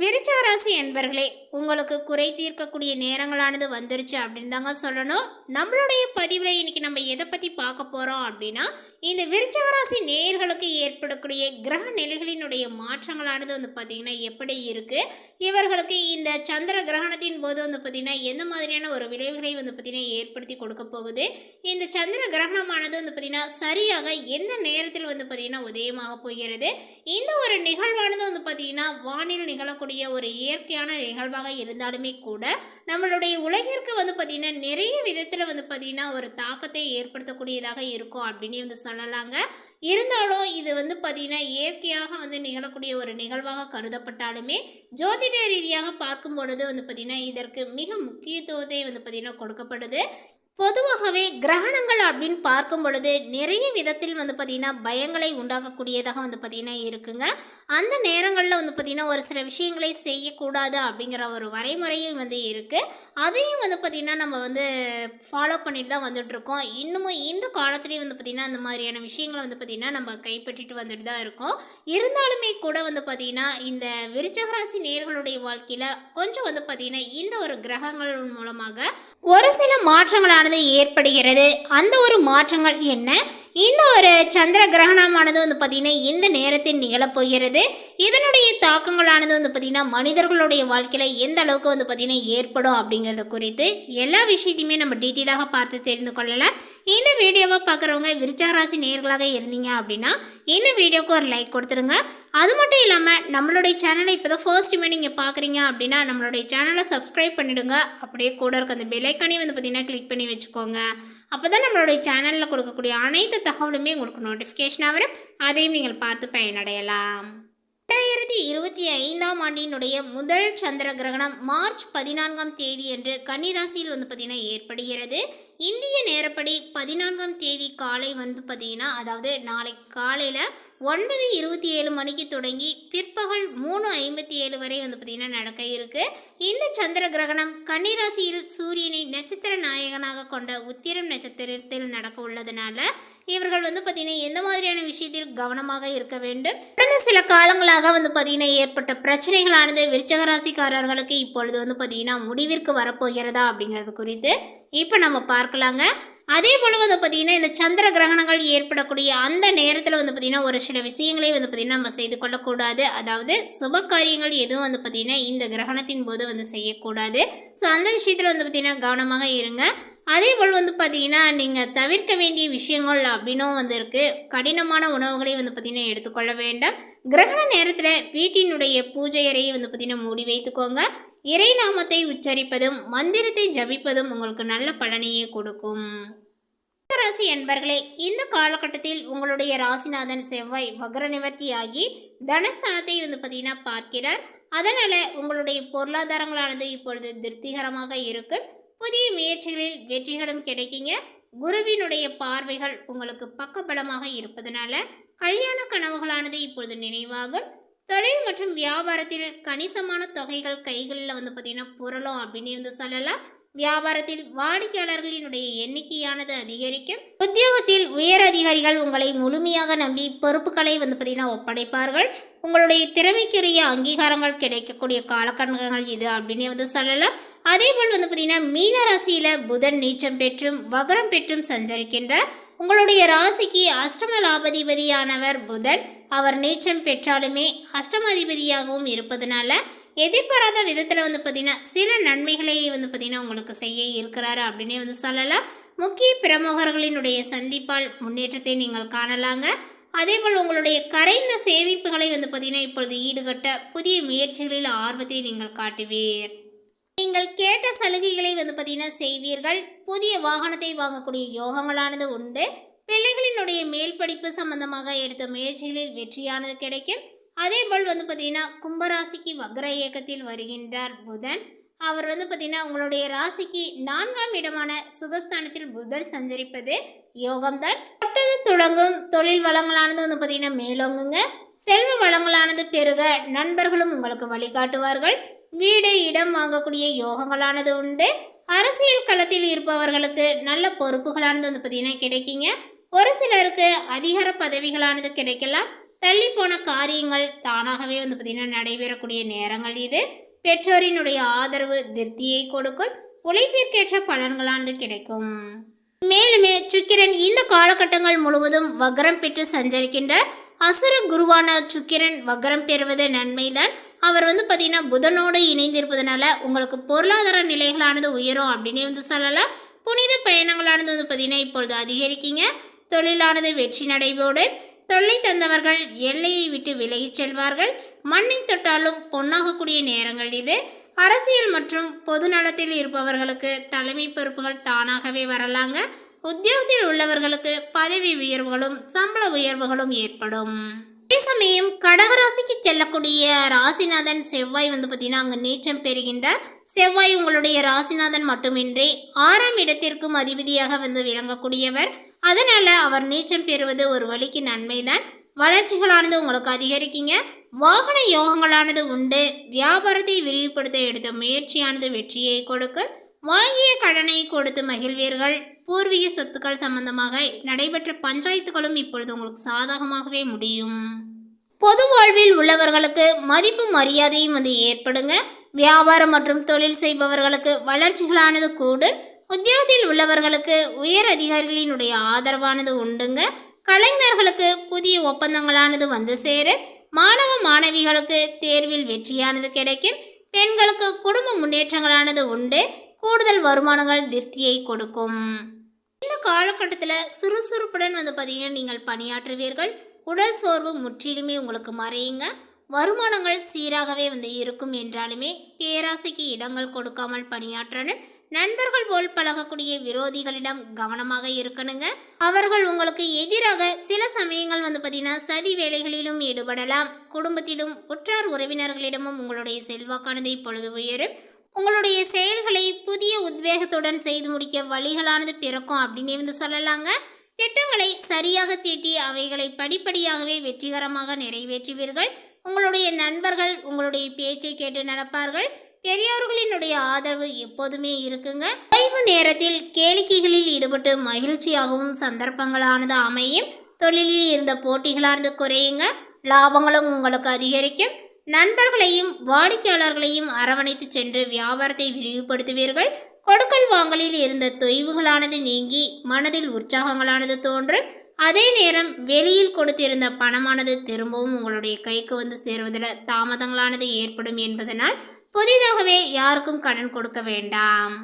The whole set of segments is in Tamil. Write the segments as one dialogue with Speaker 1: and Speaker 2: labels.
Speaker 1: விருச்சாராசி என்பர்களே உங்களுக்கு குறை தீர்க்கக்கூடிய நேரங்களானது வந்துருச்சு அப்படின்னு தாங்க சொல்லணும். நம்மளுடைய பதிவில் இன்னைக்கு நம்ம எதை பற்றி பார்க்க போகிறோம் அப்படின்னா இந்த விருச்சகராசி நேர்களுக்கு ஏற்படக்கூடிய கிரக நிலைகளினுடைய மாற்றங்களானது வந்து பார்த்திங்கன்னா எப்படி இருக்குது இவர்களுக்கு இந்த சந்திர கிரகணத்தின் போது வந்து பார்த்திங்கன்னா எந்த மாதிரியான ஒரு விளைவுகளை வந்து பார்த்திங்கன்னா ஏற்படுத்தி கொடுக்க போகுது? இந்த சந்திர கிரகணமானது வந்து பார்த்திங்கன்னா சரியாக எந்த நேரத்தில் வந்து பார்த்திங்கன்னா உதயமாக போகிறது? இந்த ஒரு நிகழ்வானது வந்து பார்த்திங்கன்னா வானில் நிகழக்கூடிய ஒரு இயற்கையான நிகழ்வாக இருந்தாலுமே கூட நம்மளுடைய உலகிற்கு வந்து பார்த்திங்கன்னா நிறைய விதத்தில் வந்து பார்த்திங்கன்னா ஒரு தாக்கத்தை ஏற்படுத்தக்கூடியதாக இருக்கும் அப்படின்னு வந்து சொல்லலாங்க. இருந்தாலும் இது வந்து பார்த்திங்கன்னா இயற்கையாக வந்து நிகழக்கூடிய ஒரு நிகழ்வாக கருதப்பட்டாலுமே ஜோதிட ரீதியாக பார்க்கும் பொழுது வந்து பார்த்திங்கன்னா இதற்கு மிக முக்கியத்துவத்தை வந்து பார்த்திங்கன்னா கொடுக்கப்படுது. பொதுவாகவே கிரகணங்கள் அப்படின்னு பார்க்கும் பொழுது நிறைய விதத்தில் வந்து பார்த்திங்கன்னா பயங்களை உண்டாக்கக்கூடியதாக வந்து பார்த்திங்கன்னா இருக்குங்க. அந்த நேரங்களில் வந்து பார்த்திங்கன்னா ஒரு சில விஷயங்களை செய்யக்கூடாது அப்படிங்கிற ஒரு வரைமுறையும் வந்து இருக்குது அதையும் வந்து பார்த்திங்கன்னா நம்ம வந்து ஃபாலோ பண்ணிட்டு தான் வந்துட்ருக்கோம் இன்னமும் இந்த காலத்துலேயும் வந்து பார்த்திங்கன்னா அந்த மாதிரியான விஷயங்களை வந்து பார்த்திங்கன்னா நம்ம கைப்பற்றிட்டு வந்துட்டு தான் இருக்கோம். இருந்தாலுமே கூட வந்து பார்த்திங்கன்னா இந்த விருச்சகராசி நேர்களுடைய வாழ்க்கையில் கொஞ்சம் வந்து பார்த்திங்கன்னா இந்த ஒரு கிரகங்கள் மூலமாக ஒரு சில மாற்றங்களான மாற்றங்களானது ஏற்படுகிறது. அந்த ஒரு மாற்றங்கள் என்ன? இந்த ஒரு சந்திர கிரகணமானது வந்து பார்த்திங்கன்னா இந்த நேரத்தில் நிகழப்போகிறது இதனுடைய தாக்கங்களானது வந்து பார்த்திங்கன்னா மனிதர்களுடைய வாழ்க்கையில் எந்த அளவுக்கு வந்து பார்த்திங்கன்னா ஏற்படும் அப்படிங்கிறது குறித்து எல்லா விஷயத்தையுமே நம்ம டீட்டெயிலாக பார்த்து தெரிந்து கொள்ளலாம். இந்த வீடியோவை பார்க்குறவங்க விருச்சகராசி நேர்களாக இருந்தீங்க அப்படின்னா இந்த வீடியோவுக்கு ஒரு லைக் கொடுத்துருங்க. அது மட்டும் இல்லாமல் நம்மளுடைய சேனலை இப்போ தான் ஃபர்ஸ்ட் டைமே நீங்கள் பார்க்குறீங்க அப்படின்னா நம்மளுடைய சேனலை சப்ஸ்கிரைப் பண்ணிவிடுங்க அப்படியே கூட இருக்க அந்த பெலைக்கானே வந்து பார்த்திங்கன்னா கிளிக் பண்ணி வச்சுக்கோங்க. அப்போ தான் நம்மளுடைய சேனலில் கொடுக்கக்கூடிய அனைத்து தகவலுமே உங்களுக்கு நோட்டிஃபிகேஷனாக வரும். அதையும் நீங்கள் பார்த்து பயனடையலாம். ரெண்டாயிரத்தி இருபத்தி ஐந்தாம் ஆண்டினுடைய முதல் சந்திர கிரகணம் மார்ச் பதினான்காம் தேதி என்று கன்னிராசியில் வந்து பார்த்திங்கன்னா ஏற்படுகிறது. இந்திய நேரப்படி பதினான்காம் தேதி காலை வந்து பார்த்திங்கன்னா அதாவது நாளை காலையில் ஒன்பது இருபத்தி ஏழு மணிக்கு தொடங்கி பிற்பகல் மூணு ஐம்பத்தி ஏழு வரை வந்து பார்த்திங்கன்னா நடக்க இருக்குது இந்த சந்திர கிரகணம் கன்னிராசியில் சூரியனை நட்சத்திர நாயகனாக கொண்ட உத்திரம் நட்சத்திரத்தில் நடக்க உள்ளதுனால இவர்கள் வந்து பார்த்திங்கன்னா எந்த மாதிரியான விஷயத்தில் கவனமாக இருக்க வேண்டும்? கடந்த சில காலங்களாக வந்து பார்த்திங்கன்னா ஏற்பட்ட பிரச்சனைகளானது விருச்சகராசிக்காரர்களுக்கு இப்பொழுது வந்து பார்த்திங்கன்னா முடிவிற்கு வரப்போகிறதா அப்படிங்கிறது குறித்து இப்போ நம்ம பார்க்கலாங்க. அதே போல் வந்து பார்த்திங்கன்னா இந்த சந்திர கிரகணங்கள் ஏற்படக்கூடிய அந்த நேரத்தில் வந்து பார்த்திங்கன்னா ஒரு சில விஷயங்களை வந்து பார்த்திங்கன்னா நம்ம செய்து கொள்ளக்கூடாது. அதாவது சுப காரியங்கள் எதுவும் வந்து பார்த்திங்கன்னா இந்த கிரகணத்தின் போது வந்து செய்யக்கூடாது. ஸோ அந்த விஷயத்தில் வந்து பார்த்திங்கன்னா கவனமாக இருங்க. அதே போல் வந்து பார்த்தீங்கன்னா நீங்கள் தவிர்க்க வேண்டிய விஷயங்கள் அப்படின்னும் வந்து இருக்குது கடினமான உணவுகளை வந்து பார்த்திங்கன்னா எடுத்துக்கொள்ள வேண்டாம். கிரகண நேரத்தில் வீட்டினுடைய பூஜை அறையை வந்து பார்த்திங்கன்னா மூடி வைத்துக்கோங்க. இறை நாமத்தை உச்சரிப்பதும் மந்திரத்தை ஜபிப்பதும் உங்களுக்கு நல்ல பலனையே கொடுக்கும். ராசி என்பர்களே இந்த காலகட்டத்தில் உங்களுடைய ராசிநாதன் செவ்வாய் வக்ர நிவர்த்தி ஆகி தனஸ்தானத்தை வந்து பார்த்தீங்கன்னா பார்க்கிறார். அதனால் உங்களுடைய பொருளாதாரங்களானது இப்பொழுது திருப்திகரமாக இருக்கும் புதிய முயற்சிகளில் வெற்றிகளும் கிடைக்குங்க. குருவினுடைய பார்வைகள் உங்களுக்கு பக்கபலமாக இருப்பதனால கல்யாண கனவுகளானது இப்பொழுது நினைவாகும். தொழில் மற்றும் வியாபாரத்தில் கணிசமான தொகைகள் கைகளில் வந்து பார்த்திங்கன்னா புரளும் அப்படின்னு வந்து சொல்லலாம். வியாபாரத்தில் வாடிக்கையாளர்களினுடைய எண்ணிக்கையானது அதிகரிக்கும். உத்தியோகத்தில் உயர் அதிகாரிகள் உங்களை முழுமையாக நம்பி பொறுப்புகளை வந்து பார்த்திங்கன்னா ஒப்படைப்பார்கள். உங்களுடைய திறமைக்குரிய அங்கீகாரங்கள் கிடைக்கக்கூடிய காலக்கணக்குகள் இது அப்படின்னு வந்து சொல்லலாம். அதே போல் வந்து பார்த்திங்கன்னா மீன ராசியில் புதன் நீச்சம் பெற்றும் வகரம் பெற்றும் சஞ்சரிக்கின்ற உங்களுடைய ராசிக்கு அஷ்டம லாபதிபதியானவர் புதன். அவர் நீச்சம் பெற்றாலுமே அஷ்டமாதிபதியாகவும் இருப்பதனால எதிர்பாராத விதத்தில் வந்து பார்த்திங்கன்னா சில நன்மைகளை வந்து பார்த்திங்கன்னா உங்களுக்கு செய்ய இருக்கிறாரு அப்படின்னே வந்து சொல்லலாம். முக்கிய பிரமுகர்களினுடைய சந்திப்பால் முன்னேற்றத்தை நீங்கள் காணலாங்க. அதேபோல் உங்களுடைய கரைந்த சேமிப்புகளை வந்து பார்த்திங்கன்னா இப்பொழுது ஈடுகட்ட புதிய முயற்சிகளில் ஆர்வத்தை நீங்கள் காட்டுவீர். நீங்கள் கேட்ட சலுகைகளை வந்து பார்த்தீங்கன்னா செய்வீர்கள். புதிய வாகனத்தை வாங்கக்கூடிய யோகங்களானது உண்டு. பிள்ளைகளினுடைய மேல் படிப்பு சம்பந்தமாக எடுத்த முயற்சிகளில் வெற்றியானது கிடைக்கும். அதே போல் வந்து பார்த்திங்கன்னா கும்பராசிக்கு வக்ர இயக்கத்தில் வருகின்றார் புதன். அவர் வந்து பார்த்திங்கன்னா உங்களுடைய ராசிக்கு நான்காம் இடமான சுகஸ்தானத்தில் புதன் சஞ்சரிப்பது யோகம்தான். தொட்டது தொடங்கும் தொழில் வளங்களானது வந்து பார்த்திங்கன்னா மேலோங்குங்க. செல்வ வளங்களானது பெருக நண்பர்களும் உங்களுக்கு வழிகாட்டுவார்கள். வீடு இடம் வாங்கக்கூடிய யோகங்களானது உண்டு. அரசியல் களத்தில் இருப்பவர்களுக்கு நல்ல பொறுப்புகளானது வந்து பார்த்தீங்கன்னா கிடைக்குங்க. ஒரு சிலருக்கு அதிகார பதவிகளானது கிடைக்கலாம். தள்ளி போன காரியங்கள் தானாகவே வந்து பார்த்திங்கன்னா நடைபெறக்கூடிய நேரங்கள் இது. பெற்றோரினுடைய ஆதரவு திருப்தியை கொடுக்கும். உழைப்பிற்கேற்ற பலன்களானது கிடைக்கும். மேலுமே சுக்கிரன் இந்த காலகட்டங்கள் முழுவதும் வக்ரம் பெற்று சஞ்சரிக்கின்ற அசுர குருவான சுக்கிரன் வக்ரம் பெறுவது நன்மைதான். அவர் வந்து பார்த்தீங்கன்னா புதனோடு இணைந்திருப்பதனால உங்களுக்கு பொருளாதார நிலைகளானது உயரும் அப்படின்னே வந்து சொல்லலாம். புனித பயணங்களானது வந்து பார்த்தீங்கன்னா இப்பொழுது அதிகரிக்கீங்க. தொழிலானது வெற்றி நடைபோடு தொல்லை தந்தவர்கள் எல்லையை விட்டு விலகிச் செல்வார்கள். மண்ணை தொட்டாலும் பொன்னாகக்கூடிய நேரங்கள் இது. அரசியல் மற்றும் பொது நலத்தில் இருப்பவர்களுக்கு தலைமை பொறுப்புகள் தானாகவே வரலாங்க. உத்தியோகத்தில் உள்ளவர்களுக்கு பதவி உயர்வுகளும் சம்பள உயர்வுகளும் ஏற்படும். அதே சமயம் கடகராசிக்கு செல்லக்கூடிய ராசிநாதன் செவ்வாய் வந்து பார்த்தீங்கன்னா அங்கே நீச்சம் பெறுகின்ற செவ்வாய் உங்களுடைய ராசிநாதன் மட்டுமின்றி ஆறாம் இடத்திற்கும் அதிபதியாக வந்து விளங்கக்கூடியவர். அதனால அவர் நீச்சம் பெறுவது ஒரு வழிக்கு நன்மைதான். வளர்ச்சிகளானது உங்களுக்கு அதிகரிக்குங்க. வாகன யோகங்களானது உண்டு. வியாபாரத்தை விரிவுபடுத்த எடுத்த முயற்சியானது வெற்றியை கொடுக்கும் வாங்கிய கடனை கொடுத்து மகிழ்வீர்கள். பூர்வீக சொத்துக்கள் சம்பந்தமாக நடைபெற்ற பஞ்சாயத்துகளும் இப்பொழுது உங்களுக்கு சாதகமாகவே முடியும். பொது வாழ்வில் உள்ளவர்களுக்கு மதிப்பு மரியாதையும் வந்து ஏற்படுங்க. வியாபாரம் மற்றும் தொழில் செய்பவர்களுக்கு வளர்ச்சிகளானது கூடும். உத்தியோகத்தில் உள்ளவர்களுக்கு உயர் அதிகாரிகளினுடைய ஆதரவானது உண்டுங்க. கலைஞர்களுக்கு புதிய ஒப்பந்தங்களானது வந்து சேரும். மாணவ மாணவிகளுக்கு தேர்வில் வெற்றியானது கிடைக்கும். பெண்களுக்கு குடும்ப முன்னேற்றங்களானது உண்டு. கூடுதல் வருமானங்கள் திருப்தியை கொடுக்கும். இந்த காலகட்டத்தில் சுறுசுறுப்புடன் வந்து பார்த்தீங்கன்னா நீங்கள் பணியாற்றுவீர்கள். உடல் சோர்வு முற்றிலுமே உங்களுக்கு மறையுங்க. வருமானங்கள் சீராகவே வந்து இருக்கும் என்றாலுமே பேராசைக்கு இடங்கள் கொடுக்காமல் பணியாற்றணும். நண்பர்கள் போல் பழகக்கூடிய விரோதிகளிடம் கவனமாக இருக்கணுங்க. அவர்கள் உங்களுக்கு எதிராக சில சமயங்கள் வந்து பார்த்தீங்கன்னா சதி வேலைகளிலும் ஈடுபடலாம். குடும்பத்திலும் உற்றார் உறவினர்களிடமும் உங்களுடைய செல்வாக்கானது இப்பொழுது உயரும். உங்களுடைய செயல்களை புதிய உத்வேகத்துடன் செய்து முடிக்க வழிகளானது பிறக்கும் அப்படின்னு வந்து சொல்லலாங்க. திட்டங்களை சரியாக தீட்டி அவைகளை படிப்படியாகவே வெற்றிகரமாக நிறைவேற்றுவீர்கள். உங்களுடைய நண்பர்கள் உங்களுடைய பேச்சை கேட்டு நடப்பார்கள். பெரியோர்களினுடைய ஆதரவு எப்போதுமே இருக்குங்க. ஓய்வு நேரத்தில் கேளிக்கைகளில் ஈடுபட்டு மகிழ்ச்சியாகவும் சந்தர்ப்பங்களானது அமையும். தொழிலில் இருந்த போட்டிகளானது குறையுங்க. லாபங்களும் உங்களுக்கு அதிகரிக்கும். நண்பர்களையும் வாடிக்கையாளர்களையும் அரவணைத்து சென்று வியாபாரத்தை விரிவுபடுத்துவீர்கள். கொடுக்கல் வாங்கலில் இருந்த தொய்வுகளானது நீங்கி மனதில் உற்சாகங்களானது தோன்றும். அதே நேரம் வெளியில் கொடுத்திருந்த பணமானது திரும்பவும் உங்களுடைய கைக்கு வந்து சேருவதில் தாமதங்களானது ஏற்படும் என்பதனால் புதிதாகவே யாருக்கும் கடன் கொடுக்க வேண்டாம்.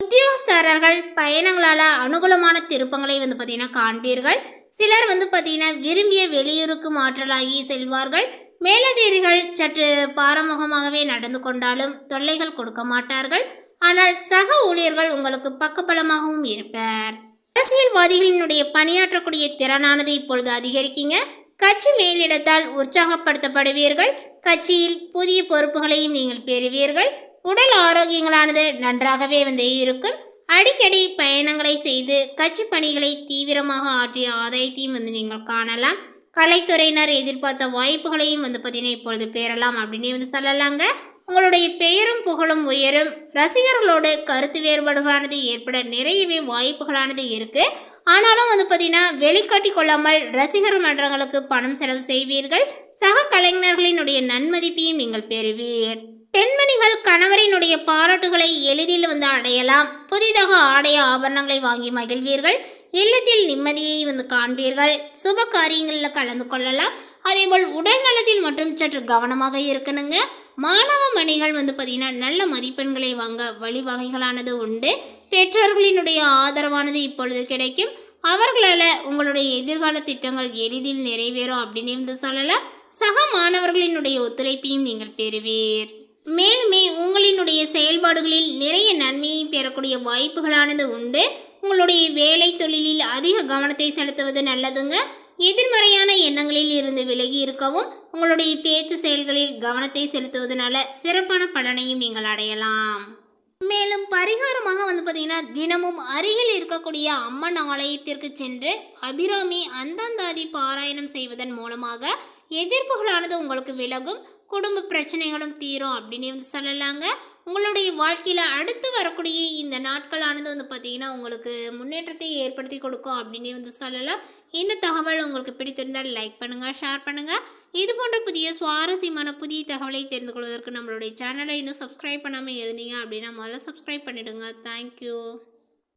Speaker 1: உத்தியோகஸ்தரர்கள் பயணங்களால் அனுகூலமான திருப்பங்களை வந்து பார்த்தீங்கன்னா காண்பீர்கள். சிலர் வந்து பார்த்தீங்கன்னா விரும்பிய வெளியூருக்கு மாற்றலாகி செல்வார்கள். மேலதிரிகள் சற்று பாரமுகமாகவே நடந்து கொண்டாலும் தொல்லைகள் கொடுக்க மாட்டார்கள். ஆனால் சக ஊழியர்கள் உங்களுக்கு பக்கபலமாகவும் இருப்பர். அரசியல்வாதிகளினுடைய பணியாற்றக்கூடிய திறனானது இப்பொழுது அதிகரிக்குங்க. கட்சி மேலிடத்தால் உற்சாகப்படுத்தப்படுவீர்கள். கட்சியில் புதிய பொறுப்புகளையும் நீங்கள் பெறுவீர்கள். உடல் ஆரோக்கியங்களானது நன்றாகவே வந்து இருக்கும். அடிக்கடி பயணங்களை செய்து கட்சி பணிகளை தீவிரமாக ஆற்றிய ஆதாயத்தையும் வந்து நீங்கள் காணலாம். கலைத்துறையினர் எதிர்பார்த்த வாய்ப்புகளையும் வந்து பார்த்தீங்கன்னா இப்பொழுது பெறலாம் அப்படின்னு வந்து சொல்லலாங்க. உங்களுடைய பெயரும் புகழும் உயரும். ரசிகர்களோடு கருத்து வேறுபாடுகளானது ஏற்பட நிறையவே வாய்ப்புகளானது இருக்குது ஆனாலும் வந்து பார்த்தீங்கன்னா வெளிக்காட்டி கொள்ளாமல் ரசிகர் மன்றங்களுக்கு பணம் செலவு செய்வீர்கள். சக கலைஞர்களினுடைய நன்மதிப்பையும் நீங்கள் பெறுவீர். பெண்மணிகள் கணவரினுடைய பாராட்டுகளை எளிதில் வந்து அடையலாம். புதிதாக ஆடைய ஆபரணங்களை வாங்கி மகிழ்வீர்கள். இல்லத்தில் நிம்மதியை வந்து காண்பீர்கள். சுப காரியங்களில் கலந்து கொள்ளலாம். அதேபோல் உடல் நலத்தில் மற்றும் சற்று கவனமாக இருக்கணுங்க. மாணவ மணிகள் வந்து பார்த்தீங்கன்னா நல்ல மதிப்பெண்களை வாங்க வழிவகைகளானது உண்டு. பெற்றோர்களினுடைய ஆதரவானது இப்பொழுது கிடைக்கும். அவர்களால் உங்களுடைய எதிர்கால திட்டங்கள் எளிதில் நிறைவேறும் அப்படின்னு வந்து சொல்லலாம். சக மாணவர்களினுடைய ஒத்துழைப்பையும் நீங்கள் பெறுவீர். மேலுமே உங்களினுடைய செயல்பாடுகளில் நிறைய நன்மையை பெறக்கூடிய வாய்ப்புகளானது உண்டு. உங்களுடைய வேலை தொழிலில் அதிக கவனத்தை செலுத்துவது நல்லதுங்க. எதிர்மறையான எண்ணங்களில் இருந்து விலகி இருக்கவும் உங்களுடைய பேச்சு செயல்களில் கவனத்தை செலுத்துவதனால சிறப்பான பலனையும் நீங்கள் அடையலாம். மேலும் பரிகாரமாக வந்து பார்த்தீங்கன்னா தினமும் அருகில் இருக்கக்கூடிய அம்மன் ஆலயத்திற்கு சென்று அபிராமி அந்தாந்தாதி பாராயணம் செய்வதன் மூலமாக எதிர்ப்புகளானது உங்களுக்கு விலகும். குடும்ப பிரச்சனைகளும் தீரும் அப்படின்னு வந்து சொல்லலாங்க. உங்களுடைய வாழ்க்கையில் அடுத்து வரக்கூடிய இந்த நாட்களானது வந்து பார்த்தீங்கன்னா உங்களுக்கு முன்னேற்றத்தை ஏற்படுத்தி கொடுக்கும் அப்படின்னே வந்து சொல்லலாம். இந்த தகவல் உங்களுக்கு பிடித்திருந்தால் லைக் பண்ணுங்கள் ஷேர் பண்ணுங்கள் இது போன்ற புதிய சுவாரஸ்யமான புதிய தகவலை தெரிந்து கொள்வதற்கு நம்மளுடைய சேனலை இன்னும் சப்ஸ்கிரைப் பண்ணாமல் இருந்தீங்க அப்படின்னா முதல்ல சப்ஸ்கிரைப் பண்ணிவிடுங்க தேங்க்யூ